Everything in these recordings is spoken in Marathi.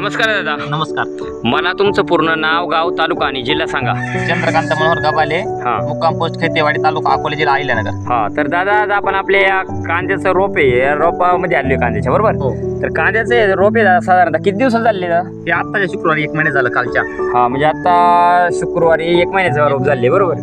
नमस्कार दादा. नमस्कार. मला तुमचं पूर्ण नाव गाव तालुका आणि जिल्हा सांगा. चंद्रकांत मनोहर गबाले हा. मुक्काम पोस्ट खेतेवाडी तालुका अकोला जिल्हा अहिल्यानगर. हा तर दादा आज आपण आपल्या या कांद्याचं रोप आहे या रोपामध्ये आलोय कांद्याच्या बरोबर? हो. तर कांद्याचं हे रोप आहे दादा साधारणतः किती दिवसात झाले दादा? हे आत्ताच्या शुक्रवारी एक महिने झालं कालच्या. हा म्हणजे आता शुक्रवारी एक महिन्याचं रोप झाले बरोबर?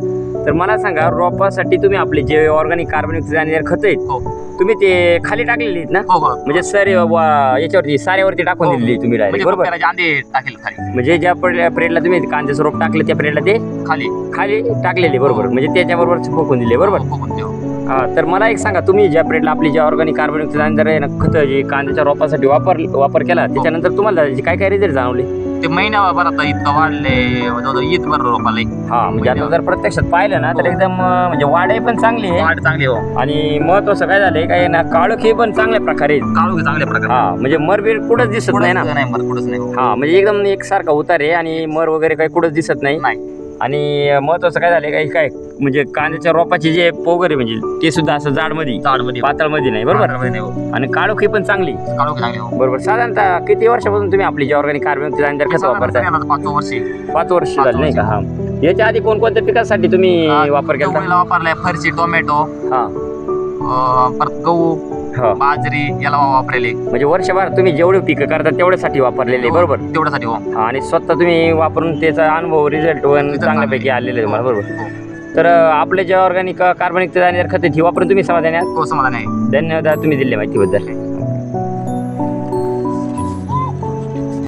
तर मला सांगा रोपासाठी तुम्ही आपले जे ऑर्गॅनिक कार्बन खत आहेत हो. तुम्ही ते खाली टाकलेली आहेत ना? हो हो. म्हणजे सर याच्यावरती साऱ्यावरती टाकून हो. दिलेली तुम्ही डायरेक्ट म्हणजे बरोबर? पप्प्याला अंडे टाकेल खाली. म्हणजे ज्या पिरियडला तुम्ही कांद्याचं रोप टाकलं त्या पिरियडला ते खाली. खाली टाकलेले बरोबर. म्हणजे त्याच्याबरोबर फोकून दिले बरोबर? हो. हा तर मला एक सांगा तुम्ही ज्या पिरियडला आपली जे ऑर्गॅनिक कार्बन जर आहे ना खत जे कांद्याच्या रोपासाठी वापर वापर केला त्याच्यानंतर तुम्हाला त्याचे काय काय रिझल्ट जाणवले? ते महिन्याभर आता इतकं वाढले जवळजवळ बरं रोपाला हा म्हणजे आता जर प्रत्यक्षात पाहिलं ना तर एकदम अं, म्हणजे वाढही पण चांगली आहे. वाढ चांगली हो. आणि महत्वाचं काय झालंय काय ना काळोखी पण चांगल्या प्रकारे आहे. काळू चांगल्या प्रकारे. हा म्हणजे मरबीर कुठंच दिसत नाही ना. कुठंच नाही मर कुठंच नाही हो. हा म्हणजे एकदम एकसारखा उतार आहे आणि मर वगैरे काही कुठंच दिसत नाही. नाही. आणि महत्वाचं काय झालंय काय काय म्हणजे कांद्याच्या रोपाची जे पोगर आहे म्हणजे ते सुद्धा असं जाडमध्ये झाडमध्ये पातळमध्ये नाही बरोबर? नाही हो. आणि काळोखी पण चांगली. हो. बरोबर. साधारणतः किती वर्षापासून तुम्ही आपली जे ऑर्गॅनिक कार्बन कसं वापरताय? आता पाच वर्षी पाच वर्ष पाच झाली नाही का? हा. याच्या आधी कोणकोणत्या पिकासाठी तुम्ही वापर केला गहूला वापरलाय फरची टोमॅटो हा. अं, परत गहू. हा. बाजरी याला वापरलेले म्हणजे वर्षभर तुम्ही जेवढे पिकं करता तेवढ्यासाठी वापरलेले बरोबर? तेवढ्यासाठी हो. आणि स्वतः तुम्ही वापरून त्याचा अनुभव रिझल्ट चांगल्यापैकी आलेले तुम्हाला बरोबर? हो. तर अं, आपले जे ऑर्गॅनिक कार्बनिक खते ही वापरून तुम्ही समाधानी आहात? हो समाधान आहे. धन्यवाद तुम्ही दिले माहितीबद्दल.